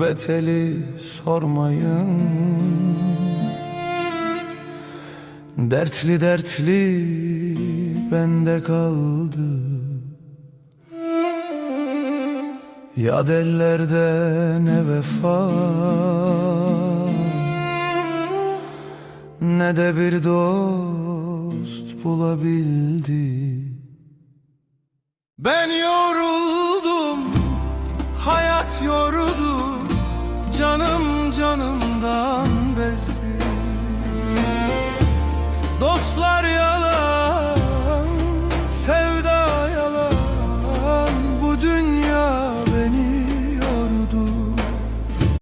beteli sormayın. Dertli dertli bende kaldı. Ya ellerde ne vefa Ne de bir dost bulabildi. Ben yoruldum Hayat yoruldum